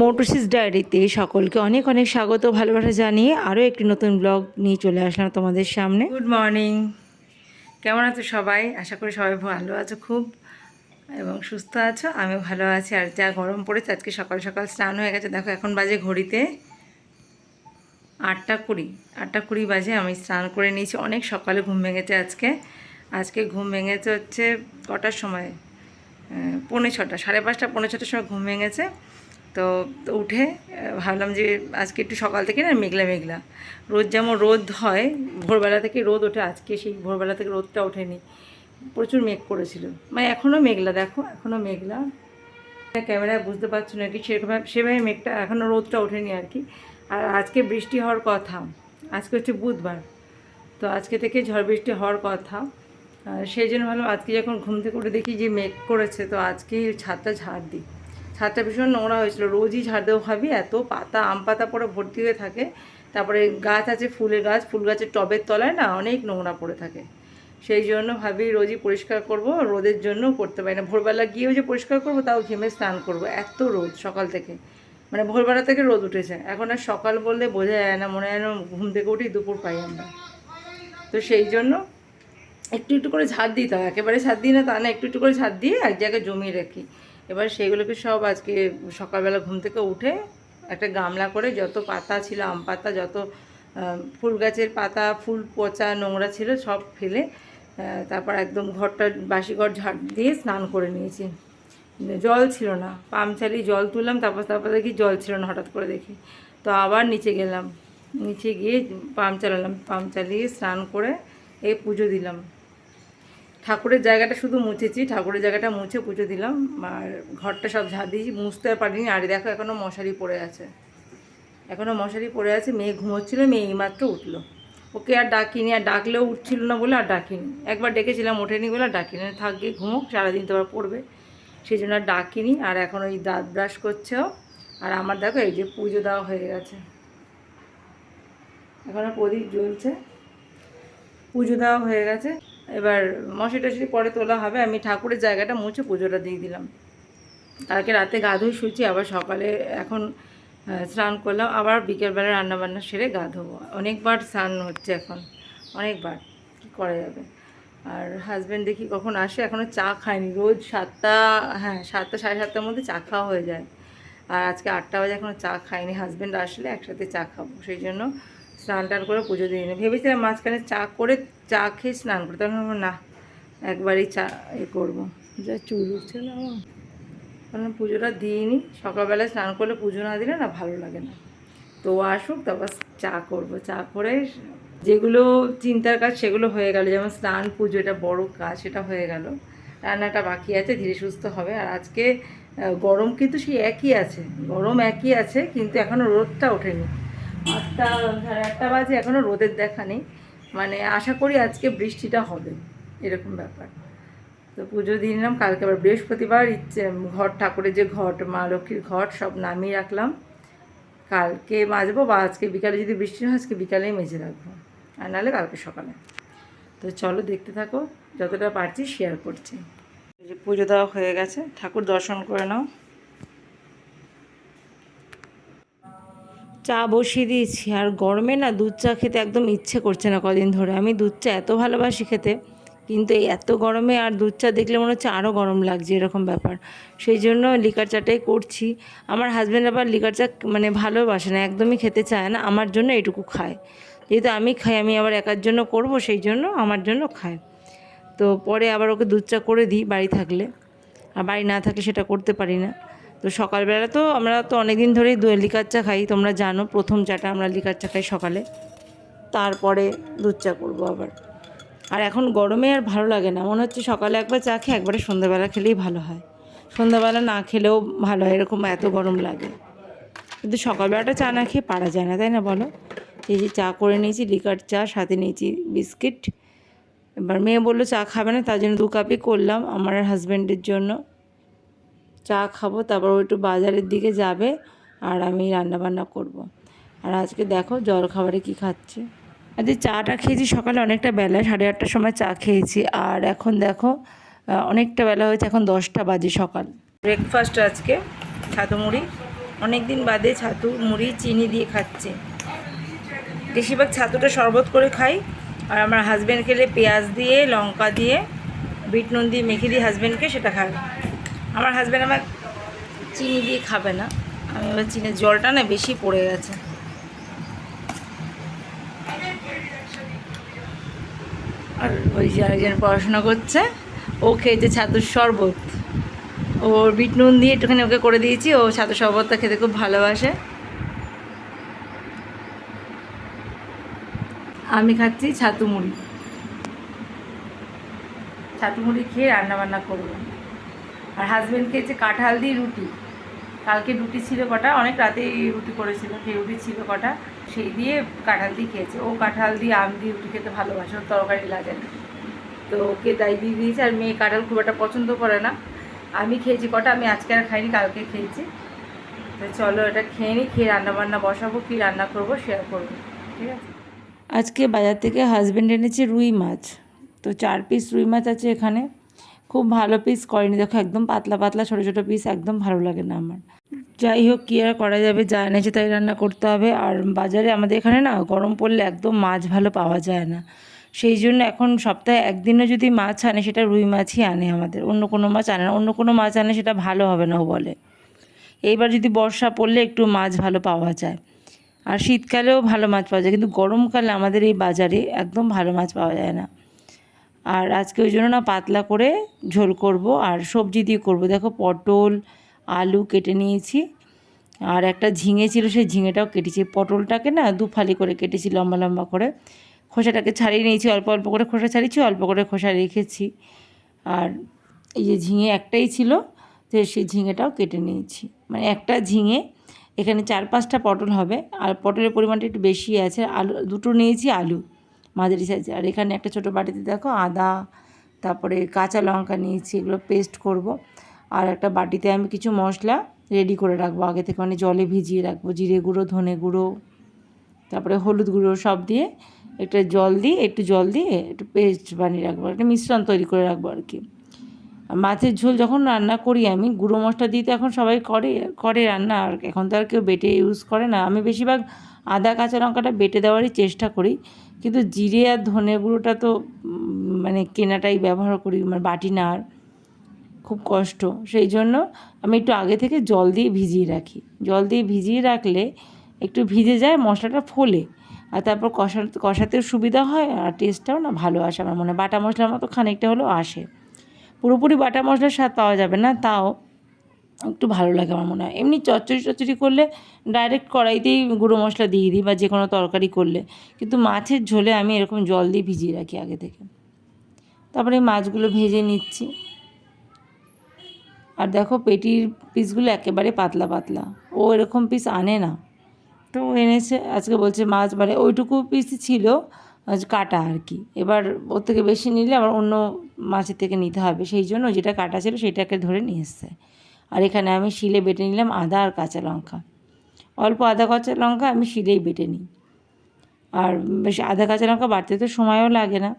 মোটরসিস ডায়েরিতে সকলকে অনেক অনেক স্বাগত ভালোবাসা জানিয়ে আরও একটি নতুন ব্লগ নিয়ে চলে আসলাম তোমাদের সামনে। গুড মর্নিং কেমন আছো সবাই? আশা করি সবাই ভালো আছো খুব এবং সুস্থ আছো। আমিও ভালো আছি। আর যা গরম পড়েছে, আজকে সকাল সকাল স্নান হয়ে গেছে। দেখো, এখন বাজে ঘড়িতে আটটা কুড়ি। আটটা কুড়ি বাজে, আমি স্নান করে নিয়েছি। অনেক সকালে ঘুম ভেঙেছে আজকে। আজকে ঘুম ভেঙেছে হচ্ছে কটার সময়? পৌনে ছটা, সাড়ে পাঁচটা, পৌনে ছটার সময় ঘুম ভেঙেছে তো উঠে ভাবলাম যে আজকে একটু সকাল থেকে না মেঘলা মেঘলা। রোদ যেমন রোদ হয়, ভোরবেলা থেকে রোদ ওঠে, আজকে সেই ভোরবেলা থেকে রোদটা ওঠেনি। প্রচুর মেঘ করেছিল। মানে এখনও মেঘলা, দেখো এখনও মেঘলা। ক্যামেরায় বুঝতে পারছ না কি সেরকম সেভাবে মেঘটা এখনও রোদটা ওঠেনি আর কি। আর আজকে বৃষ্টি হওয়ার কথা। আজকে হচ্ছে বুধবার। তো আজকে থেকে ঝড় বৃষ্টি হওয়ার কথা। সেই জন্য ভালো আজকে যখন ঘুম থেকে উঠে দেখি যে মেঘ করেছে, তো আজকে ছাদটা ঝাড় দিই। ছাদটা ভীষণ নোংরা হয়েছিল, রোজই ঝাড় দেবো ভাবি, এত পাতা, আম পাতা পরে ভর্তি হয়ে থাকে। তারপরে গাছ আছে, ফুলের গাছ, ফুল গাছের টবের তলায় না অনেক নোংরা পড়ে থাকে। সেই জন্য ভাবি রোজই পরিষ্কার করব, রোদের জন্য করতে পারি না। ভোরবেলা গিয়েও যে পরিষ্কার করব, তাও ঘেমে স্নান করব। এত রোদ সকাল থেকে। মানে ভোরবেলা থেকে রোদ উঠেছে। এখন আর সকাল বললে বোঝা যায় না, মনে হয় ঘুম থেকে উঠি দুপুর পাই আমরা। তো সেই জন্য একটু একটু করে ঝাড় দিতে হয় একেবারে ঝাড় দিই না তা না, একটু একটু করে ঝাড় দিয়ে এক জায়গায় জমিয়ে রাখি। এবার সেইগুলোকে সব আজকে সকালবেলা ঘুম থেকে উঠে একটা গামলা করে যত পাতা ছিল, আম পাতা, যত ফুল গাছের পাতা, ফুল, পচা, নোংরা ছিল সব ফেলে তারপর একদম ঘরটা, বাসি ঘর ঝাড় দিয়ে স্নান করে নিয়েছি। জল ছিল না পাম্প চালিয়ে জল তুললাম, তারপর তারপর দেখি জল ছিল না হঠাৎ করে দেখি। তো আবার নিচে গেলাম, নিচে গিয়ে পাম্প চালালাম পাম্প চালিয়ে স্নান করে এই পুজো দিলাম। ঠাকুরের জায়গাটা শুধু মুছেছি, ঠাকুরের জায়গাটা মুছে পুজো দিলাম। আর ঘরটা সব ঝাঁ দিয়েছি মুছতে পারিনি। আর দেখো এখনও মশারি পড়ে আছে। এখনও মশারি পড়ে আছে। মেয়ে ঘুমোচ্ছিল, মেয়ে এইমাত্র উঠল। ওকে আর ডাকিনি, আর ডাকলেও উঠছিল না বলে আর ডাকিনি। একবার ডেকেছিলাম, ওঠেনি বলে আর ডাকিনি। থাক গিয়ে ঘুমোক, সারাদিন তো আবার পড়বে। সেই জন্য আর ডাকিনি। আর এখন ওই দাঁত ব্রাশ করছেও আর আমার দেখো, এই যে পুজো দেওয়া হয়ে গেছে। এখনও প্রদীপ জ্বলছে। পুজো দেওয়া হয়ে গেছে। এবার মশারি টশারি পরে তোলা হবে, আমি ঠাকুরের জায়গাটা মুছে পুজোটা দিয়ে দিলাম। কালকে রাতে গা ধুয়ে শুয়েছি, আবার সকালে এখন স্নান করলাম, আবার বিকেলবেলা রান্নাবান্না সেরে গা ধোবো। অনেকবার স্নান হচ্ছে এখন, অনেকবার, কী করা যাবে? আর হাজব্যান্ড দেখি কখন আসে এখনও চা খায়নি, রোজ সাতটা হ্যাঁ সাতটা, সাড়ে সাতটার মধ্যে চা খাওয়া হয়ে যায়। আর আজকে আটটা বাজে এখনও চা খাইনি হাজব্যান্ড আসলে একসাথে চা খাব, সেই জন্য স্নান টান করে পুজো দিয়ে নিই ভেবেছিলাম মাঝখানে চা করে চা খেয়ে স্নান করতে তখন না, একবারই চা এ করব। যা চুল উঠছে না আমার। কারণ পুজোটা দিইনি সকালবেলায় স্নান করলে পুজো না দিলে না ভালো লাগে না। তো আসুক, তারপর চা করব। চা করে যেগুলো চিন্তার কাজ সেগুলো হয়ে গেল। যেমন স্নান, পুজো, এটা বড় কাজ, সেটা হয়ে গেল। রান্নাটা বাকি আছে, ধীরে সুস্থ হবে। আর আজকে গরম কিন্তু সেই একই আছে। গরম একই আছে, কিন্তু এখনও রোদটা ওঠেনি। আটটা, সাড়ে আটটা বাজে এখনও রোদের দেখা নেই। মানে আশা করি আজকে বৃষ্টিটা হবে, এরকম ব্যাপার। তো পুজো দিয়ে নিলাম, কালকে আবার বৃহস্পতিবার, ইচ্ছে ঘর ঠাকুরের যে ঘট, মা লক্ষ্মীর ঘট, সব নামিয়ে রাখলাম। কালকে মাজবো, বা আজকে বিকালে যদি বৃষ্টি হয়, আজকে বিকালেই মেজে রাখব। আর নাহলে কালকে সকালে। তো চলো দেখতে থাকো, যতটা পারছি শেয়ার করছি। পুজো দেওয়া হয়ে গেছে, ঠাকুর দর্শন করে নাও। চা বসিয়ে দিয়েছি। আর গরমে না দুধ চা খেতে একদম ইচ্ছে করছে না কদিন ধরে। আমি দুধ চা এত ভালোবাসি খেতে, কিন্তু এই এত গরমে আর দুধ চা দেখলে মনে হচ্ছে আরও গরম লাগছে এরকম ব্যাপার। সেই জন্য লিকার চাটাই করছি। আমার হাজব্যান্ড আবার লিকার চা মানে ভালোবাসে না, একদমই খেতে চায় না, আমার জন্য এটুকু খায়। যেহেতু আমি খাই, আমি আবার একার জন্য করব, সেই জন্য আমার জন্য খায়। তো পরে আবার ওকে দুধ চা করে দিই বাড়ি থাকলে। আর বাড়ি না থাকলে সেটা করতে পারি না। তো সকালবেলা তো আমরা তো অনেক দিন ধরেই লিকার চা খাই, তোমরা জানো প্রথম চাটা আমরা লিকার চা খাই সকালে। তারপরে দুধ চা করব আবার। আর এখন গরমে আর ভালো লাগে না, মনে হচ্ছে সকালে একবার চা খেয়ে একবারে সন্ধ্যাবেলা খেলেই ভালো হয়। সন্ধ্যাবেলা না খেলেও ভালো হয়, এরকম এত গরম লাগে। কিন্তু সকালবেলাটা চা না খেয়ে পারা যায় না, তাই না বলো? এই যে চা করে নিয়েছি, লিকার চা, সাথে নিয়েছি বিস্কিট। এবার মেয়ে বলল চা খাবে না, তার জন্য দু কাপই করলাম আমার হাজব্যান্ডের জন্য। চা খাব তারপর একটু বাজারের দিকে যাবে আর আমি রান্না বান্না করব। আর আজকে দেখো জল খাবারে কি খাচ্ছে। আজকে চাটা খেয়েছি সকালে অনেকটা বেলায় সাড়ে আটটার সময় চা খেয়েছি। আর এখন দেখো অনেকটা বেলা হয়েছে এখন দশটা বাজে সকাল। ব্রেকফাস্ট আজকে ছাতু মুড়ি। অনেক দিন বাদে ছাতু মুড়ি চিনি দিয়ে খাচ্ছে। বেশিরভাগ ছাতুটা শরবত করে খাই। আর আমার হাজব্যান্ড খেলে পেঁয়াজ দিয়ে লঙ্কা দিয়ে বিট নুন দিয়ে মেখে দিয়ে হাজব্যান্ডকে সেটা খাবে আমার হাজব্যান্ড আমার চিনি দিয়ে খাবে না। আমি এবার চিনির জলটা না বেশি পড়ে গেছে। আর ওই যে আরেকজন পড়াশোনা করছে, ও খেয়েছে ছাতুর শরবত। ওর বিট নুন দিয়ে একটুখানি ওকে করে দিয়েছি, ও ছাতুর শরবতটা খেতে খুব ভালোবাসে। আমি খাচ্ছি ছাতু মুড়ি। ছাতু মুড়ি খেয়ে রান্না বান্না করব। আর হাজব্যান্ড খেয়েছে কাঁঠাল দিয়ে রুটি, কালকে রুটি ছিল কটা, অনেক রাতে রুটি করেছিল, সেই রুটি ছিল কটা, সেই দিয়ে কাঁঠাল দিয়ে খেয়েছে। ও কাঁঠাল দিয়ে আম দিয়ে রুটি খেতে ভালোবাসে, ওর তরকারি লাগে না। তো ওকে তাই দিয়ে দিয়েছে, আর মেয়ে কাঁঠাল খুব একটা পছন্দ করে না। আমি খেয়েছি কটা, আমি আজকে আর খাইনি, কালকে খেয়েছি। তো চলো এটা খেয়ে নিই খেয়ে রান্না বান্না বসাবো, কী রান্না করব শেয়ার করব, ঠিক আছে? আজকে বাজার থেকে হাজব্যান্ড এনেছে রুই মাছ। তো চার পিস রুই মাছ আছে এখানে। খুব ভালো পিস করেনি। দেখো একদম পাতলা পাতলা, ছোটো ছোটো পিস একদম ভালো লাগে না আমার। যাই হোক, কী আর করা যাবে? যা এনেছে তাই রান্না করতে হবে। আর বাজারে আমাদের এখানে না গরম পড়লে একদম মাছ ভালো পাওয়া যায় না। সেই জন্য এখন সপ্তাহে একদিনও যদি মাছ আনে, সেটা রুই মাছই আনে আমাদের। অন্য কোনো মাছ আনে না। অন্য কোনো মাছ আনে, সেটা ভালো হবে না বলে। এইবার যদি বর্ষা পড়লে একটু মাছ ভালো পাওয়া যায়। আর শীতকালেও ভালো মাছ পাওয়া যায়। কিন্তু গরমকালে আমাদের এই বাজারে একদম ভালো মাছ পাওয়া যায় না। আর আজকে ওই জন্য না পাতলা করে ঝোল করব আর সবজি দিয়ে করব। দেখো পটল, আলু কেটে নিয়েছি। আর একটা ঝিঙে ছিল, সেই ঝিঙেটাও কেটেছি। পটলটাকে না দু ফালি করে কেটেছি, লম্বা লম্বা করে। খোসাটাকে ছাড়িয়ে নিয়েছি, অল্প অল্প করে খোসা ছাড়িয়েছি, অল্প করে খোসা রেখেছি। আর এই যে ঝিঙে একটাই ছিল, তো সেই ঝিঙেটাও কেটে নিয়েছি। মানে একটা ঝিঙে, এখানে চার পাঁচটা পটল হবে। আর পটলের পরিমাণটা একটু বেশি আছে। আলু, দুটো নিয়েছি আলু। মাঝারি সাইজে আর এখানে একটা ছোটো বাটিতে দেখো আদা, তারপরে কাঁচা লঙ্কা নিয়েছি, এগুলো পেস্ট করব। আর একটা বাটিতে আমি কিছু মশলা রেডি করে রাখব। আগে থেকে মানে জলে ভিজিয়ে রাখব। জিরে গুঁড়ো, ধনে গুঁড়ো, তারপরে হলুদ গুঁড়ো সব দিয়ে একটা জল দিয়ে, একটু জল দিয়ে একটু পেস্ট বানিয়ে রাখব। একটা মিশ্রণ তৈরি করে রাখব আর কি। মাছের ঝোল যখন রান্না করি আমি, গুঁড়ো মশলা দিয়ে তো এখন সবাই করে করে রান্না। আর এখন তো আর কেউ বেটে ইউজ করে না। আমি বেশিরভাগ আদা, কাঁচা লঙ্কাটা বেটে দেওয়ারই চেষ্টা করি। কিন্তু জিরে আর ধনে গুঁড়োটা তো মানে কেনাটাই ব্যবহার করি মানে বাটি না আর। খুব কষ্ট। সেই জন্য আমি একটু আগে থেকে জল দিয়ে ভিজিয়ে রাখি। জল দিয়ে ভিজিয়ে রাখলে একটু ভিজে যায়, মশলাটা ফোলে। আর তারপর কষা, কষাতেও সুবিধা হয় আর টেস্টটাও না ভালো আসে আমার মনে বাটা মশলার মতো খানিকটা হলেও আসে। পুরোপুরি বাটা মশলার স্বাদ পাওয়া যাবে না, তাও একটু ভালো লাগে আমার মনে হয়। এমনি চচ্চড়ি চচ্চড়ি করলে ডাইরেক্ট কড়াইতেই গুঁড়ো মশলা দিয়ে দিই বা যে কোনো তরকারি করলে। কিন্তু মাছের ঝোলে আমি এরকম জল দিয়ে ভিজিয়ে রাখি আগে থেকে। তারপরে মাছগুলো ভেজে নিচ্ছি। আর দেখো পেটির পিসগুলো একেবারে পাতলা পাতলা। ও এরকম পিস আনে না। তো এনেছে, আজকে বলছে মাছ মানে ওইটুকু পিসই ছিল কাটা আর কি। এবার ওর থেকে বেশি নিলে আবার অন্য মাছের থেকে নিতে হবে। সেই জন্য যেটা কাটা ছিল সেটাকে ধরে নিয়ে এসছে। আর এখানে আমি শিলে বেটে নিলাম আদা আর কাঁচা লঙ্কা। অল্প আদা কাঁচা লঙ্কা আমি শিলেই বেটে নিই। আর বেশ আদা কাঁচা লঙ্কা বাড়তে তো সময়ও লাগে না।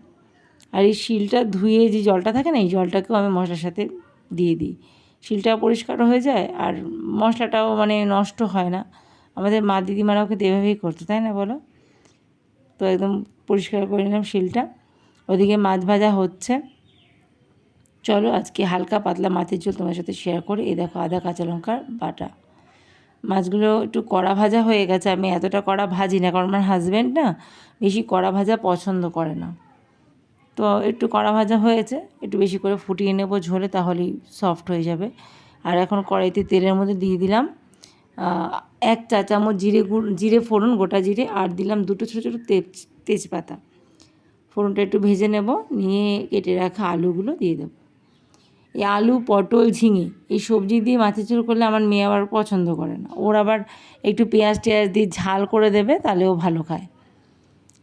আর এই শিলটা ধুয়ে যে জলটা থাকে না, এই জলটাকেও আমি মশলার সাথে দিয়ে দিই। শিলটাও পরিষ্কার হয়ে যায় আর মশলাটাও মানে নষ্ট হয় না। আমাদের মা দিদিমারাও কিন্তু এভাবেই করতো, তাই না বলো? তো একদম পরিষ্কার করে নিলাম শিলটা। ওদিকে মাছ ভাজা হচ্ছে। চলো আজকে হালকা পাতলা মাছের ঝোল তোমার সাথে শেয়ার করে। এই দেখো আদা, কাঁচা লঙ্কার বাটা। মাছগুলো একটু কড়া ভাজা হয়ে গেছে। আমি এতটা কড়া ভাজি না, কারণ আমার হাজব্যান্ড না বেশি কড়া ভাজা পছন্দ করে না। তো একটু কড়া ভাজা হয়েছে, একটু বেশি করে ফুটিয়ে নেব ঝোলে, তাহলেই সফট হয়ে যাবে। আর এখন কড়াইতে তেলের মধ্যে দিয়ে দিলাম এক চা চামচ জিরে গুঁড়ো, জিরে ফোড়ন, গোটা জিরে, আর দিলাম দুটো ছোটো ছোটো তেজ, তেজপাতা। ফোড়নটা একটু ভেজে নেব, নিয়ে কেটে রাখা আলুগুলো দিয়ে দেবো। এই আলু, পটল, ঝিঙে এই সবজি দিয়ে মাছের ঝোল করলে আমার মেয়ে আবার পছন্দ করে না। ওর আবার একটু পেঁয়াজ টেয়াজ দিয়ে ঝাল করে দেবে, তাহলে ও ভালো খায়।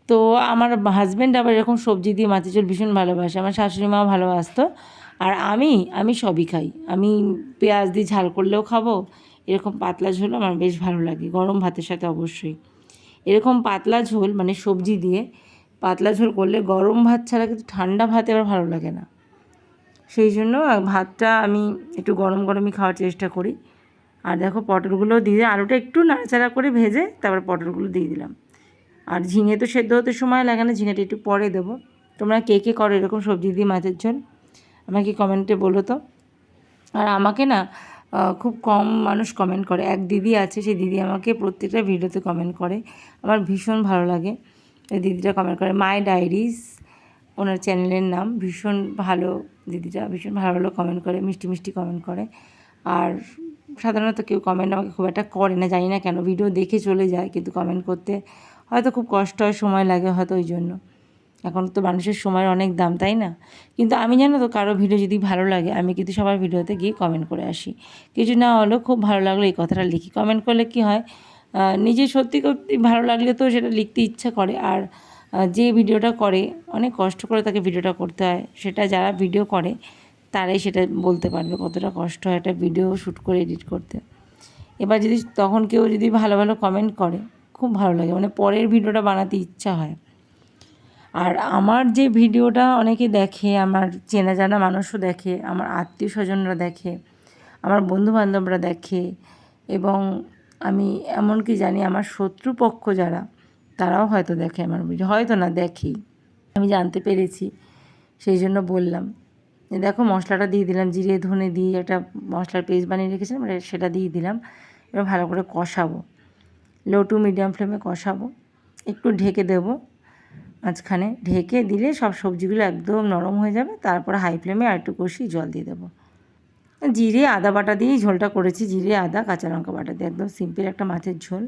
তো আমার হাজব্যান্ড আবার এরকম সবজি দিয়ে মাছের ঝোল ভীষণ ভালোবাসে, আমার শাশুড়ি মাও ভালোবাসতো। আর আমি আমি সবই খাই। আমি পেঁয়াজ দিয়ে ঝাল করলেও খাব, এরকম পাতলা ঝোল আমার বেশ ভালো লাগে, গরম ভাতের সাথে অবশ্যই। এরকম পাতলা ঝোল মানে সবজি দিয়ে পাতলা ঝোল করলে গরম ভাত ছাড়া কিন্তু ঠান্ডা ভাতে আবার ভালো লাগে না। সেই জন্য ভাতটা আমি একটু গরম গরমই খাওয়ার চেষ্টা করি। আর দেখো পটলগুলো দিয়ে আলুটা একটু নাড়াচাড়া করে ভেজে তারপর পটলগুলো দিয়ে দিলাম। আর ঝিঙে তো সেদ্ধ হতে সময় লাগে না, ঝিঙেটা একটু পরে দেবো। তোমরা কে কে করো এরকম সবজি দিয়ে মাছের ঝোল, আমাকে কমেন্টে বলো তো। আর আমাকে না খুব কম মানুষ কমেন্ট করে। এক দিদি আছে, সেই দিদি আমাকে প্রত্যেকটা ভিডিওতে কমেন্ট করে। আমার ভীষণ ভালো লাগে। দিদিটা কমেন্ট করে, মাই ডায়েরিজ ওনার চ্যানেলের নাম ভীষণ ভালো দিদিটা ভীষণ ভালো ভালো কমেন্ট করে, মিষ্টি মিষ্টি কমেন্ট করে। আর সাধারণত কেউ কমেন্ট আমাকে খুব একটা করে না, জানি না কেন ভিডিও দেখে চলে যায় কিন্তু কমেন্ট করতে হয়তো খুব কষ্ট হয়, সময় লাগে হয়তো ওই জন্য। এখন তো মানুষের সময়ের অনেক দাম, তাই না? কিন্তু আমি জানো তো কারও ভিডিও যদি ভালো লাগে, আমি কিন্তু সবার ভিডিওতে গিয়ে কমেন্ট করে আসি। কিছু না হলেও খুব ভালো লাগল এই কথাটা লিখি। কমেন্ট করলে কি হয় নিজে সত্যি সত্যি ভালো লাগলে তো সেটা লিখতে ইচ্ছা করে। আর যে ভিডিওটা করে, অনেক কষ্ট করে তাকে ভিডিওটা করতে হয়। সেটা যারা ভিডিও করে, তারাই সেটা বলতে পারবে কতটা কষ্ট হয় একটা ভিডিও শ্যুট করে এডিট করতে। এবার যদি তখন কেউ যদি ভালো ভালো কমেন্ট করে, খুব ভালো লাগে। মানে পরের ভিডিওটা বানাতে ইচ্ছা হয়। আর আমার যে ভিডিওটা অনেকে দেখে, আমার চেনা জানা মানুষও দেখে, আমার আত্মীয় স্বজনরা দেখে, আমার বন্ধু বান্ধবরা দেখে, এবং আমি এমনকি জানি আমার শত্রুপক্ষ যারা তারাও হয়তো দেখে আমার ভিডিও হয়তো না দেখেই আমি জানতে পেরেছি, সেই জন্য বললাম। দেখো, মশলাটা দিয়ে দিলাম, জিরে, ধনে দিয়ে একটা মশলার পেস্ট বানিয়ে রেখেছিলাম সেটা দিয়ে দিলাম। এবার ভালো করে কষাবো। লো টু মিডিয়াম ফ্লেমে কষাবো। একটু ঢেকে দেবো মাঝখানে। ঢেকে দিলে সব সবজিগুলো একদম নরম হয়ে যাবে। তারপরে হাই ফ্লেমে আর একটু কষিয়ে জল দিয়ে দেবো। জিরে আদা বাটা দিয়েই ঝোলটা করেছি। জিরে, আদা, কাঁচা লঙ্কা বাটা দিয়ে। একদম সিম্পল একটা মাছের ঝোল।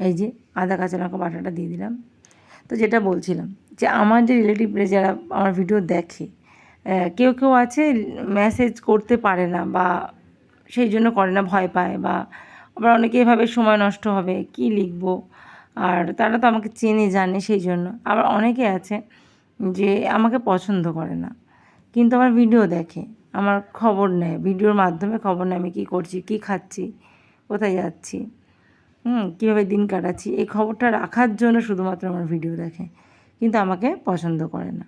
এই যে আদা, কাঁচা লঙ্কা বাটাটা দিয়ে দিলাম। তো যেটা বলছিলাম যে আমার যে রিলেটিভরা যারা আমার ভিডিও দেখে কেউ কেউ আছে মেসেজ করতে পারে না বা সেই জন্য করে না, ভয় পায় বা আবার অনেকে এভাবে সময় নষ্ট হবে, কি লিখব? আর তারা তো আমাকে চেনে, জানে সেই জন্য। আবার অনেকে আছে যে আমাকে পছন্দ করে না, কিন্তু আমার ভিডিও দেখে, আমার খবর নেয় ভিডিওর মাধ্যমে খবর নেয়, আমি কী করছি, কী খাচ্ছি, কোথায় যাচ্ছি। হুম, কীভাবে দিন কাটাচ্ছি, এই খবরটা রাখার জন্য শুধুমাত্র আমার ভিডিও দেখে। কিন্তু আমাকে পছন্দ করে না।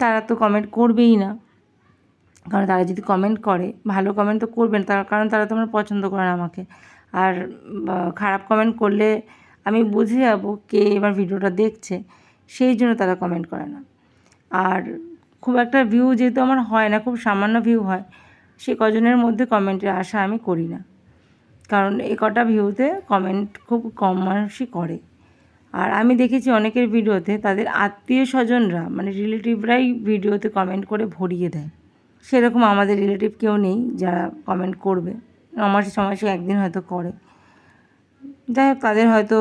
তারা তো কমেন্ট করবেই না। কারণ তারা যদি কমেন্ট করে, ভালো কমেন্ট তো করবেন, তার কারণ তারা তো আমার পছন্দ করে না আমাকে। আর খারাপ কমেন্ট করলে আমি বুঝে যাব কে এবার ভিডিওটা দেখছে, সেই জন্য তারা কমেন্ট করে না। আর খুব একটা ভিউ যেহেতু আমার হয় না, খুব সামান্য ভিউ হয়, সে কজনের মধ্যে কমেন্টের আশা আমি করি না। কারণ এ কটা ভিউতে কমেন্ট খুব কম মানুষই করে। আর আমি দেখেছি অনেকের ভিডিওতে তাদের আত্মীয় স্বজনরা মানে রিলেটিভরাই ভিডিওতে কমেন্ট করে ভরিয়ে দেয়। সেরকম আমাদের রিলেটিভ কেউ নেই যারা কমেন্ট করবে। আমার সময় সে একদিন হয়তো করে। যাই হোক, তাদের হয়তো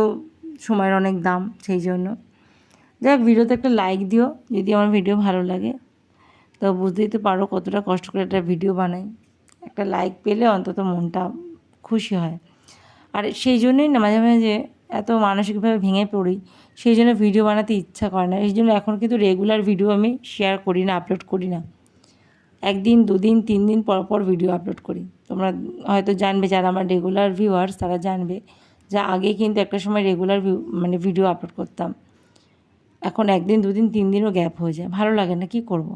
সময়ের অনেক দাম, সেই জন্য। যাই হোক, ভিডিওতে একটা লাইক দিও, যদি আমার ভিডিও ভালো লাগে। তো বুঝতেই তো পারো কতটা কষ্ট করে একটা ভিডিও বানাই। একটা লাইক পেলে অন্তত মনটা খুশি হয়। আর সেই জন্যই না মাঝে মাঝে এত মানসিকভাবে ভেঙে পড়ি, সেই জন্য ভিডিও বানাতে ইচ্ছা করে না। এই জন্য এখন কিন্তু রেগুলার ভিডিও আমি শেয়ার করি না আপলোড করি না। একদিন, দুদিন তিন দিন পর পর ভিডিও আপলোড করি। তোমরা হয়তো জানবে, যারা আমার রেগুলার ভিউয়ার্স তারা জানবে যা আগে কিন্তু একটা সময় রেগুলার ভিউ মানে ভিডিও আপলোড করতাম। এখন একদিন, দুদিন তিন দিনও গ্যাপ হয়ে যায়। ভালো লাগে না, কি করব।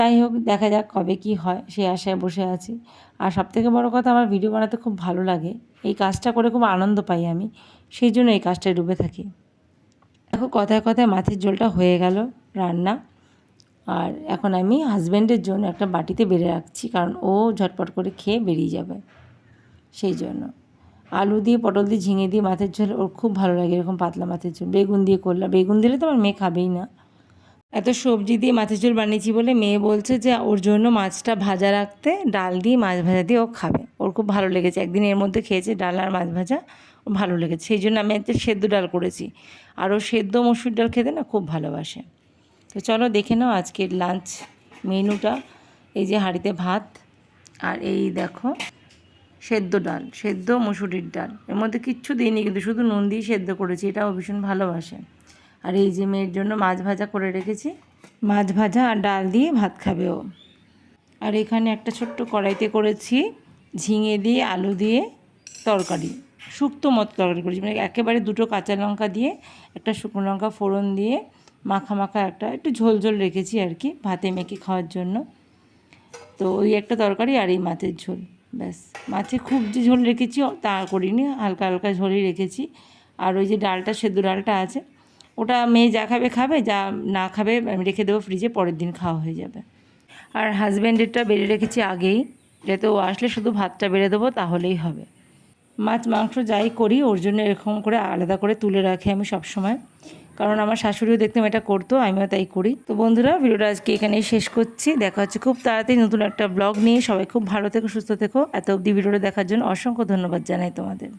যাই হোক, দেখা যাক কবে কি হয়, সেই আশায় বসে আছি। আর সবথেকে বড় কথা, আমার ভিডিও বানাতে খুব ভালো লাগে। এই কাজটা করে খুব আনন্দ পাই আমি। সেই জন্য এই কাজটায় ডুবে থাকি। দেখো, কথায় কথায় মাছের ঝোলটা হয়ে গেল রান্না। আর এখন আমি হাজব্যান্ডের জন্য একটা বাটিতে বেড়ে রাখছি, কারণ ও ঝটপট করে খেয়ে বেরিয়ে যাবে। সেই জন্য। আলু দিয়ে, পটল দিয়ে, ঝিঙে দিয়ে মাছের ঝোল, ওর খুব ভালো লাগে এরকম পাতলা মাছের ঝোল। বেগুন দিয়ে করলাম। বেগুন দিলে তো আমার মেয়ে খাবেই না। এত সবজি দিয়ে মাছের ঝোল বানিয়েছি বলে মেয়ে বলছে যে ওর জন্য মাছটা ভাজা রাখতে ডাল দিয়ে মাছ ভাজা দিয়ে ও খাবে। ওর খুব ভালো লেগেছে। একদিন এর মধ্যে খেয়েছে ডাল আর মাছ ভাজা, ওর ভালো লেগেছে। সেই জন্য আমি একটা সেদ্ধ ডাল করেছি। আর ও সেদ্ধ মসুর ডাল খেতে না খুব ভালোবাসে। তো চলো দেখে নাও আজকের লাঞ্চ মেনুটা। এই যে হাঁড়িতে ভাত আর এই দেখো সেদ্ধ ডাল, সেদ্ধ মসুরির ডাল। এর মধ্যে কিচ্ছু দিইনি কিন্তু শুধু নুন দিয়ে সেদ্ধ করেছি। এটাও ভীষণ ভালোবাসে। আর এই যে মেয়ের জন্য মাছ ভাজা করে রেখেছি। মাছ ভাজা আর ডাল দিয়ে ভাত খাবে ও। আর এখানে একটা ছোট্ট কড়াইতে করেছি ঝিঙে দিয়ে, আলু দিয়ে তরকারি, শুক্তো মতো তরকারি করেছি। মানে একেবারে দুটো কাঁচা লঙ্কা দিয়ে, একটা শুকনো লঙ্কা ফোড়ন দিয়ে মাখা মাখা একটা, একটু ঝোল ঝোল রেখেছি আর কি ভাতে মেখে খাওয়ার জন্য। তো ওই একটা তরকারি আর এই মাছের ঝোল, ব্যাস। মাছে খুব যে ঝোল রেখেছি, তা করিনি, হালকা হালকা ঝোলই রেখেছি। আর ওই যে ডালটা, সেদ্ধ ডালটা আছে ওটা মেয়ে যা খাবে খাবে, যা না খাবে, আমি রেখে দেবো ফ্রিজে পরের দিন খাওয়া হয়ে যাবে। আর হাজব্যান্ডেরটা বেড়ে রেখেছি আগেই যাতে ও আসলে শুধু ভাতটা বেড়ে দেবো, তাহলেই হবে। মাছ, মাংস যাই করি, ওর জন্য এরকম করে আলাদা করে তুলে রাখি আমি সব সময় কারণ আমার শাশুড়িও দেখতাম এটা করতো, আমিও তাই করি। তো বন্ধুরা, ভিডিওটা আজকে এখানেই শেষ করছি। দেখা হচ্ছে খুব তাড়াতাড়ি নতুন একটা ব্লগ নিয়ে। সবাই খুব ভালো থেকো, সুস্থ থেকো। এত অবধি ভিডিওটা দেখার জন্য অসংখ্য ধন্যবাদ জানাই তোমাদের।